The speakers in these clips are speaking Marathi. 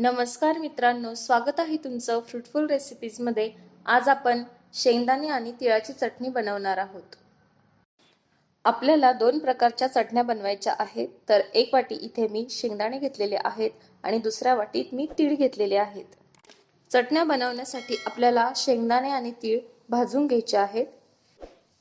नमस्कार मित्रांनो स्वागत आहे तुमचं फ्रुटफुल रेसिपीजमध्ये आज आपण शेंगदाणे आणि तिळाची चटणी बनवणार आहोत. आपल्याला दोन प्रकारच्या चटण्या बनवायच्या आहेत. तर एक वाटी इथे मी शेंगदाणे घेतलेले आहेत आणि दुसऱ्या वाटीत मी तीळ घेतलेले आहेत. चटण्या बनवण्यासाठी आपल्याला शेंगदाणे आणि तीळ भाजून घ्यायचे आहेत.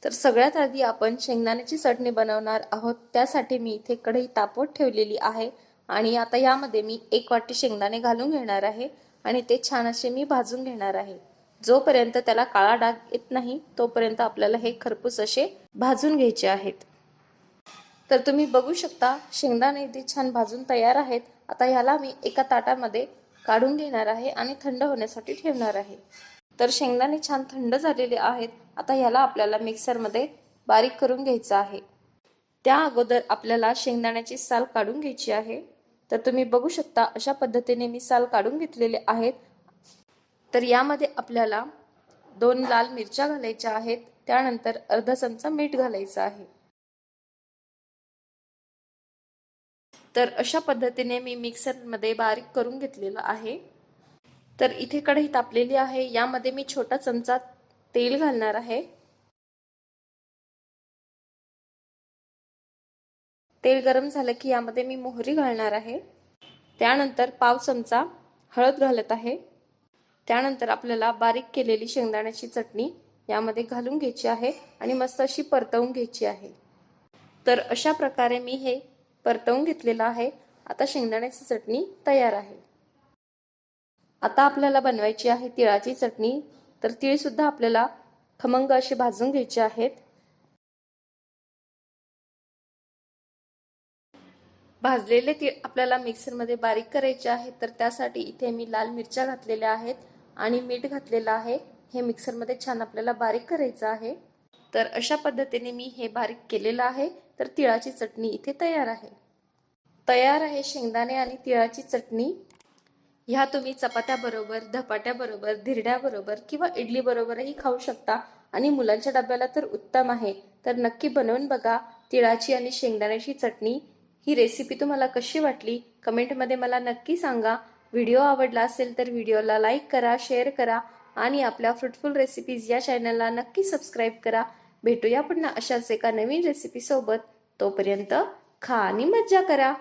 तर सगळ्यात आधी आपण शेंगदाण्याची चटणी बनवणार आहोत. त्यासाठी मी इथे कढई तापवत ठेवलेली आहे. आणि आता यामध्ये मी एक वाटी शेंगदाणे घालून घेणार आहे आणि ते छान असे मी भाजून घेणार आहे. जोपर्यंत त्याला काळा डाग येत नाही तोपर्यंत आपल्याला हे खरपूस असे भाजून घ्यायचे आहेत. तर तुम्ही बघू शकता शेंगदाणे इथे छान भाजून तयार आहेत. आता ह्याला मी एका ताटामध्ये काढून घेणार आहे आणि थंड होण्यासाठी ठेवणार आहे. तर शेंगदाणे छान थंड झालेले आहेत. आता ह्याला आपल्याला मिक्सरमध्ये बारीक करून घ्यायचं आहे. त्या अगोदर आपल्याला शेंगदाण्याची साल काढून घ्यायची आहे. तर तुम्ही बघू शकता अशा पद्धतीने मी साल काढून घेतलेले आहेत. तर यामध्ये आपल्याला दोन लाल मिरच्या घालायच्या आहेत. त्यानंतर अर्धा चमचा मीठ घालायचं आहे. तर अशा पद्धतीने मी मिक्सरमध्ये बारीक करून घेतलेलं आहे. तर इथे कढई तापलेली आहे. यामध्ये मी छोटा चमचा तेल घालणार आहे. तेल गरम झालं की यामध्ये मी मोहरी घालणार आहे. त्यानंतर पाव चमचा हळद घालत आहे. त्यानंतर आपल्याला बारीक केलेली शेंगदाण्याची चटणी यामध्ये घालून घ्यायची आहे आणि मस्त अशी परतवून घ्यायची आहे. तर अशा प्रकारे मी हे परतवून घेतलेलं आहे. आता शेंगदाण्याची चटणी तयार आहे. आता आपल्याला बनवायची आहे तिळाची चटणी. तर तिळसुद्धा आपल्याला खमंग असे भाजून घ्यायचे आहेत. भाजलेले तीळ आपल्याला मिक्सरमध्ये बारीक करायचे आहे तर त्यासाठी इथे मी लाल मिरच्या घातलेल्या आहेत आणि मीठ घातलेलं आहे. हे मिक्सरमध्ये छान आपल्याला बारीक करायचं आहे. तर अशा पद्धतीने मी हे बारीक केलेलं आहे. तर तिळाची चटणी इथे तयार आहे. तयार आहे शेंगदाणे आणि तिळाची चटणी. ह्या तुम्ही चपात्याबरोबर धपाट्याबरोबर धिरड्याबरोबर किंवा इडलीबरोबरही खाऊ शकता आणि मुलांच्या डब्याला तर उत्तम आहे. तर नक्की बनवून बघा तिळाची आणि शेंगदाण्याची चटणी. ही रेसिपी तुम्हाला कशी वाटली? कमेंटमध्ये मला नक्की सांगा. व्हिडिओ आवडला असेल तर व्हिडिओला लाईक करा शेअर करा आणि आपल्या फ्रुटफुल रेसिपीज या चॅनलला नक्की सबस्क्राईब करा. भेटूया पुन्हा अशाच एका नवीन रेसिपीसोबत तोपर्यंत खा आणि मज्जा करा.